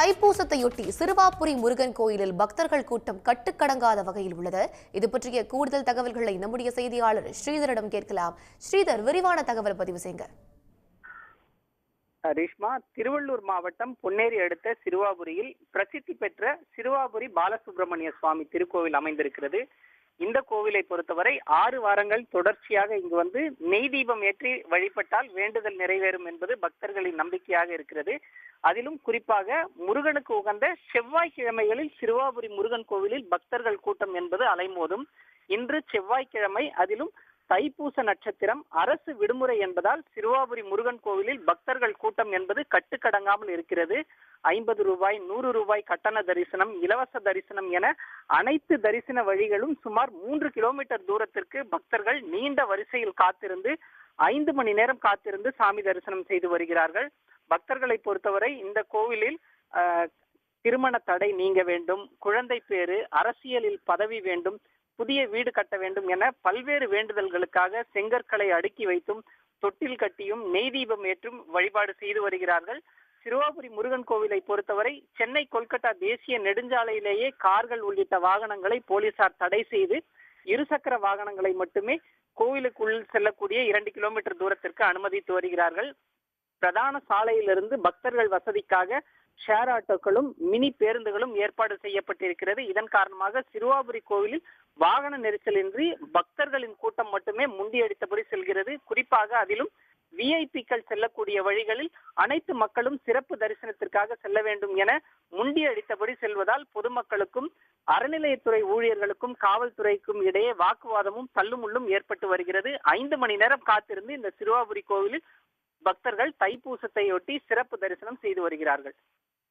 தைப்பூசத்தையொட்டி சிறுவாபுரி முருகன் கோயிலில் பக்தர்கள் கூட்டம் கட்டுக்கடங்காத வகையில் உள்ளது. இது பற்றிய கூடுதல் தகவல்களை நம்முடைய செய்தியாளர் ஸ்ரீதரிடம் கேட்கலாம். ஸ்ரீதர் விரிவான தகவல் பதிவு செய்யுங்க. ரேஷ்மா திருவள்ளூர் மாவட்டம் பொன்னேரி அடுத்த சிறுவாபுரியில் பிரசித்தி பெற்ற சிறுவாபுரி பாலசுப்பிரமணிய சுவாமி திருக்கோவில் அமைந்திருக்கிறது. இந்த கோவிலை பொறுத்தவரை ஆறு வாரங்கள் தொடர்ச்சியாக இங்கு வந்து நெய் தீபம் ஏற்றி வழிபட்டால் வேண்டுதல் நிறைவேறும் என்பது பக்தர்களின் நம்பிக்கையாக இருக்கிறது. அதிலும் குறிப்பாக முருகனுக்கு உகந்த செவ்வாய்க்கிழமைகளில் சிறுவாபுரி முருகன் கோவிலில் பக்தர்கள் கூட்டம் என்பது அலைமோதும். இன்று செவ்வாய்க்கிழமை அதிலும் தைப்பூச நட்சத்திரம் அரசு விடுமுறை என்பதால் சிறுவாபுரி முருகன் கோவிலில் பக்தர்கள் கூட்டம் என்பது கட்டுக்கடங்காமல் இருக்கிறது. ஐம்பது ரூபாய் நூறு ரூபாய் கட்டண தரிசனம் இலவச தரிசனம் என அனைத்து தரிசன வழிகளும் சுமார் மூன்று கிலோமீட்டர் தூரத்திற்கு பக்தர்கள் நீண்ட வரிசையில் காத்திருந்து ஐந்து மணி நேரம் காத்திருந்து சாமி தரிசனம் செய்து வருகிறார்கள். பக்தர்களை பொறுத்தவரை இந்த கோவிலில் ஆஹ், திருமண தடை நீங்க வேண்டும் குழந்தை பேரு அரசியலில் பதவி வேண்டும் புதிய வீடு கட்ட வேண்டும் என பல்வேறு வேண்டுதல்களுக்காக செங்கற்களை அடுக்கி வைத்தும் தொட்டில் கட்டியும் நெய் தீபம் ஏற்றும் வழிபாடு செய்து வருகிறார்கள். சிறுவாபுரி முருகன் கோவிலை பொறுத்தவரை சென்னை கொல்கத்தா தேசிய நெடுஞ்சாலையிலேயே கார்கள் உள்ளிட்ட வாகனங்களை போலீசார் தடை செய்து இருசக்கர வாகனங்களை மட்டுமே கோவிலுக்குள் செல்லக்கூடிய இரண்டு கிலோமீட்டர் தூரத்திற்கு அனுமதித்து வருகிறார்கள். பிரதான சாலையிலிருந்து பக்தர்கள் வசதிக்காக ஷேர் ஆட்டோக்களும் மினி பேருந்துகளும் ஏற்பாடு செய்யப்பட்டிருக்கிறது. இதன் காரணமாக சிறுவாபுரி கோவிலில் வாகன நெரிசலின்றி பக்தர்களின் கூட்டம் மட்டுமே முண்டியடித்தபடி செல்கிறது. குறிப்பாக அதிலும் விஐபிக்கள் செல்லக்கூடிய வழிகளில் அனைத்து மக்களும் சிறப்பு தரிசனத்திற்காக செல்ல வேண்டும் என முண்டி அடித்தபடி செல்வதால் பொதுமக்களுக்கும் அறநிலையத்துறை ஊழியர்களுக்கும் காவல்துறைக்கும் இடையே வாக்குவாதமும் தள்ளுமுள்ளும் ஏற்பட்டு வருகிறது. ஐந்து மணி நேரம் காத்திருந்து இந்த சிறுவாபுரி கோவிலில் பக்தர்கள் தைப்பூசத்தையொட்டி சிறப்பு தரிசனம் செய்து வருகிறார்கள்.